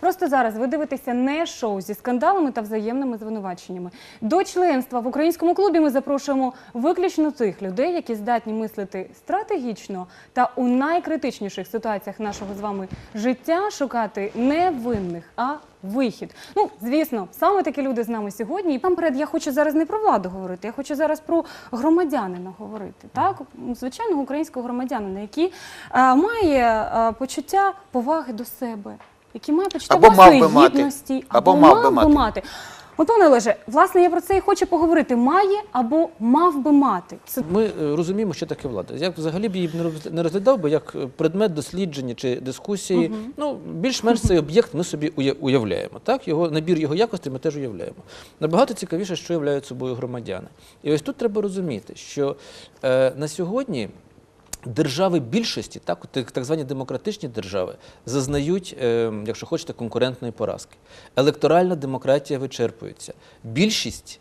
Просто зараз ви дивитеся не шоу зі скандалами та взаємними звинуваченнями. До членства в українському клубі ми запрошуємо виключно тих людей, які здатні мислити стратегічно та у найкритичніших ситуаціях нашого з вами життя шукати не винних, а вихід. Ну, звісно, саме такі люди з нами сьогодні. І перед я хочу зараз не про владу говорити, я хочу зараз про громадянина говорити. Так, звичайного українського громадянина, який е, має е, почуття поваги до себе, який має почуття Або мав би мати. гідності, Або мав би мати. мати. От, пане Олеже, власне, я про це і хочу поговорити. Має або мав би мати. Це Ми е, розуміємо, що таке влада. Я взагалі б її не роз- розглядав би як е, предмет дослідження чи дискусії. Ну, більш-менш цей об'єкт ми собі уя- уявляємо. Так? Його, набір його якостей ми теж уявляємо. Набагато цікавіше, що являють собою громадяни. І ось тут треба розуміти, що е, на сьогодні. Держави більшості, так, так звані демократичні держави, зазнають, е, якщо хочете, конкурентної поразки. Електоральна демократія вичерпується. Більшість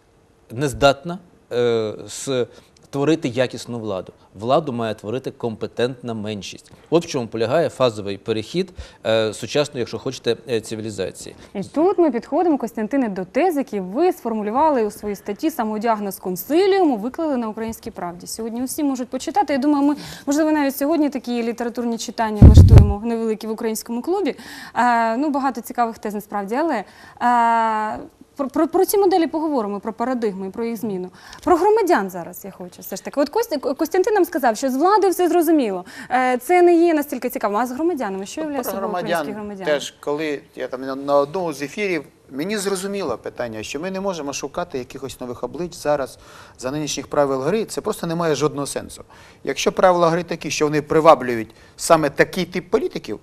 не здатна е, створити якісну владу. Владу має творити компетентна меншість. От в чому полягає фазовий перехід е, сучасної, якщо хочете, е, цивілізації. І тут ми підходимо, Костянтине, до тез, які ви сформулювали у своїй статті самодіагноз консиліуму, виклали на українській правді. Сьогодні усі можуть почитати. Я думаю, ми можливо навіть сьогодні такі літературні читання влаштуємо невеликі в українському клубі. Е, ну багато цікавих тез насправді, але. Е, про, про, про ці моделі поговоримо, про парадигми, про їх зміну. Про громадян зараз я хочу все ж таки. От Кость, Костянтин нам сказав, що з влади все зрозуміло. Е, це не є настільки цікаво. А з громадянами, що являє Про собою українські громадян громадяни? теж, коли я там на- одному з ефірів, мені зрозуміло питання, що ми не можемо шукати якихось нових облич зараз за нинішніх правил гри. Це просто не має жодного сенсу. Якщо правила гри такі, що вони приваблюють саме такий тип політиків,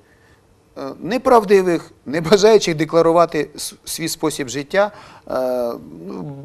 неправдивих, не бажаючих декларувати свій спосіб життя, е, ну,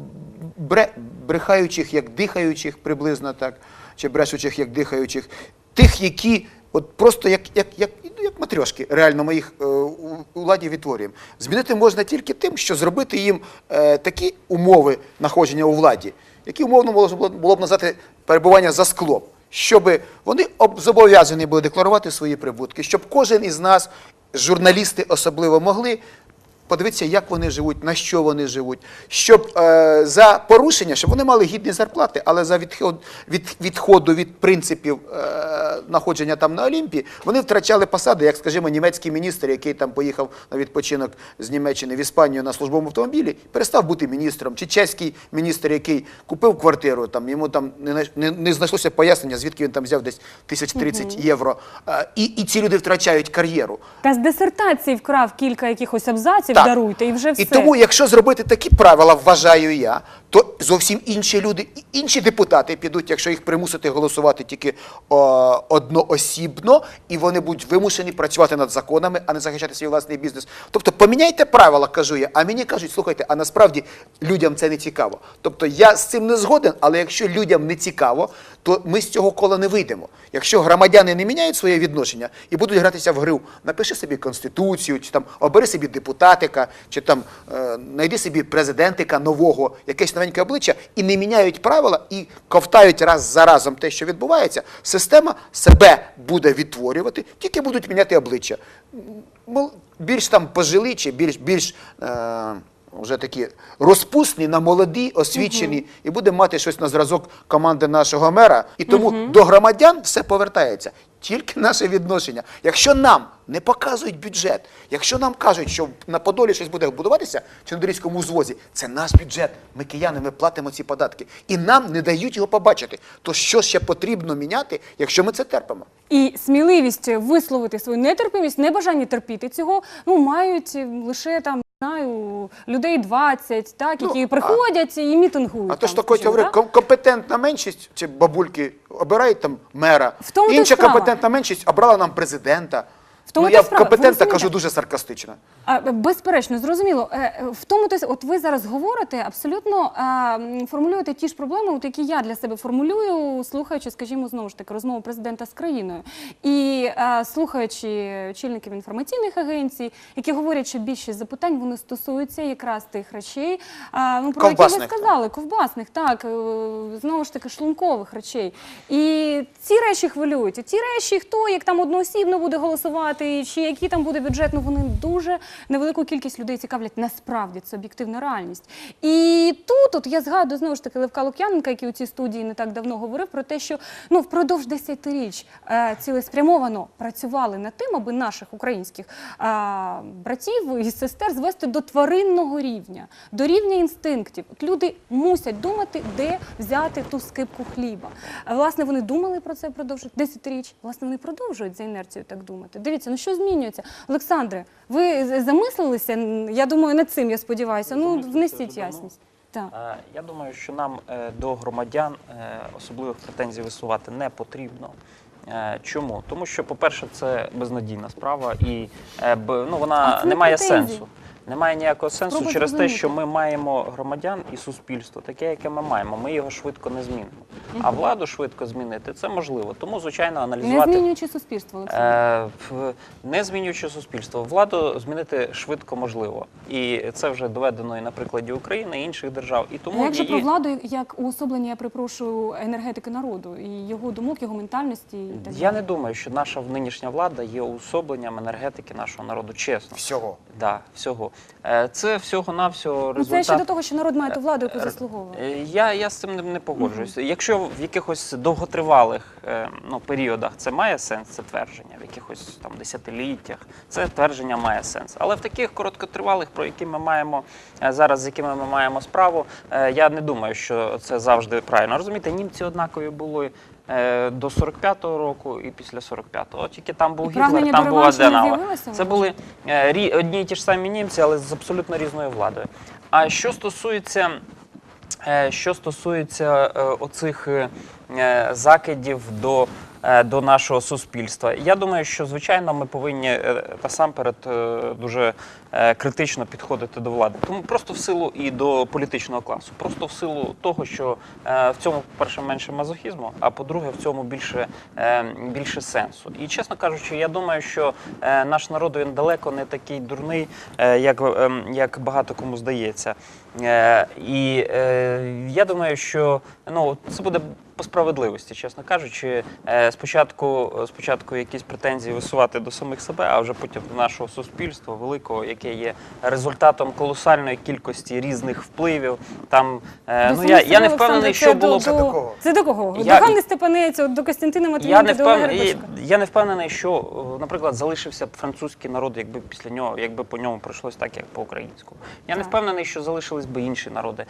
бре- брехаючих як дихаючих приблизно так, чи брешучих як дихаючих, тих, які от просто як, як, як, як матрьошки, реально ми їх е, у, владі відтворюємо. Змінити можна тільки тим, що зробити їм е, такі умови знаходження у владі, які умовно було б назвати перебування за склом. Щоб вони об- зобов'язані були декларувати свої прибутки, щоб кожен із нас, журналісти особливо, могли подивитися, як вони живуть, на що вони живуть, щоб е, за порушення, щоб вони мали гідні зарплати, але за відход, від, відходу від принципів е, знаходження там на Олімпі, вони втрачали посади, як, скажімо, німецький міністр, який там поїхав на відпочинок з Німеччини в Іспанію на службовому автомобілі, перестав бути міністром, чи чеський міністр, який купив квартиру, там йому там не, не, не знайшлося пояснення, звідки він там взяв десь 1030 євро. Е, і, і ці люди втрачають кар'єру. Та з дисертації вкрав кілька якихось абзаців, Так. даруйте, і вже все. І тому, якщо зробити такі правила, вважаю я, то зовсім інші люди, інші депутати підуть, якщо їх примусити голосувати тільки о, одноосібно, і вони будуть вимушені працювати над законами, а не захищати свій власний бізнес. Тобто поміняйте правила, кажу я. А мені кажуть, слухайте, а насправді людям це не цікаво. Тобто я з цим не згоден, але якщо людям не цікаво, то ми з цього кола не вийдемо. Якщо громадяни не міняють своє відношення і будуть гратися в гру, напиши собі конституцію, чи там обери собі депутатика, чи там е, знайди собі президентика нового, якесь новеньке обличчя, і не міняють правила і ковтають раз за разом те, що відбувається, система себе буде відтворювати, тільки будуть міняти обличчя. Більш там пожили, чи більш більш. Е, вже такі розпусні на молоді, освічені, і буде мати щось на зразок команди нашого мера. І тому до громадян все повертається. Тільки наше відношення. Якщо нам не показують бюджет, якщо нам кажуть, що на Подолі щось буде будуватися, чи на Дорізькому узвозі, це наш бюджет. Ми кияни, ми платимо ці податки. І нам не дають його побачити. То що ще потрібно міняти, якщо ми це терпимо? І сміливість висловити свою нетерпимість, небажання терпіти цього, ну мають лише там. Знаю, людей 20, так, Ну, які а- приходять і мітингують. А то ж там, то Котя скажімо, говорив, так? ком- компетентна меншість чи бабульки обирають там мера. В тому й Інша справа. компетентна меншість обрала нам президента. В тому ну, я справа. Компетентна кажу дуже саркастично. А, Безперечно, зрозуміло. Е, В тому, то от ви зараз говорите, абсолютно е, формулюєте ті ж проблеми, от які я для себе формулюю, слухаючи, скажімо, знову ж таки, розмову президента з країною. І е, слухаючи очільників інформаційних агенцій, які говорять, що більшість запитань вони стосуються якраз тих речей, е, ну, про які ви Ковбасних. сказали, ковбасних, так, е, знову ж таки, шлункових речей. І ці речі хвилюють. І ті речі, хто як там одноосібно буде голосувати, сказати, чи який там буде бюджет. Ну вони дуже невелику кількість людей цікавлять. Насправді це об'єктивна реальність. І тут, от я згадую знову ж таки Левка Лук'яненка, який у цій студії не так давно говорив про те, що ну впродовж десятиріч е, цілеспрямовано працювали над тим, аби наших українських е, братів і сестер звести до тваринного рівня, до рівня інстинктів. От люди мусять думати, де взяти ту скипку хліба. Власне, вони думали про це впродовж десятиріч. Власне, вони продовжують за інерцією так думати. Дивіться, ну що змінюється? Олександре, ви замислилися? Я думаю, над цим я сподіваюся. Ну, внесіть ясність. Так. Е, Я думаю, що нам е, до громадян е, особливих претензій висувати не потрібно. Чому? Тому що, по-перше, це безнадійна справа, і ну, вона не має сенсу. Немає ніякого сенсу Спробуй через те, що ми маємо громадян і суспільство, таке, яке ми маємо. Ми його швидко не змінимо. А владу швидко змінити це можливо. Тому, звичайно, аналізувати Не змінюючи суспільство, Олександр. Е, Не змінюючи суспільство, владу змінити швидко можливо, і це вже доведено і на прикладі України і інших держав. І А як же про владу, як уособлення, я припрошую, енергетики народу і його думок, його ментальності і так я не думаю, що наша нинішня влада є уособленням енергетики нашого народу. Чесно, Всього. да, всього Е, це всього навсього Ну, результат. це ще до того, що народ має ту владу, яку Е, заслуговує. Я, я з цим не, не погоджуюся. Якщо в якихось довготривалих е, ну, періодах це має сенс, це твердження, в якихось там десятиліттях, це твердження має сенс. Але в таких короткотривалих, про які ми маємо е, зараз, з якими ми маємо справу, е, я не думаю, що це завжди правильно. Розумієте, німці однакові були. До 45-го року і після 45-го. От тільки там був І Гітлер, там був з'явилося, Це були рі- одні й ті ж самі німці, але з абсолютно різною владою. А що стосується Що стосується е, оцих е, е, закидів до, е, до нашого суспільства, я думаю, що звичайно ми повинні е, насамперед е, дуже е, критично підходити до влади. Тому просто в силу і до політичного класу, просто в силу того, що е, в цьому, по-перше, менше мазохізму, а по-друге, в цьому більше, е, більше сенсу. І чесно кажучи, я думаю, що е, наш народ він далеко не такий дурний, е, як, е, як багато кому здається. Е, І е, я думаю, що ну, це буде по справедливості, чесно кажучи. Е, Спочатку, спочатку якісь претензії висувати до самих себе, а вже потім до нашого суспільства великого, яке є результатом колосальної кількості різних впливів. Там е, ну я, я не впевнений, що було Це б. до кого? Це до кого? Я- до Ганни Степанець, от до Костянтина Я Матвієнка, не, до Олега впевнений, я не впевнений, що, е, наприклад, залишився б французький народ, якби після нього, якби по ньому пройшлось так, як по українському. Я не Так. впевнений, що залишились би інші народи.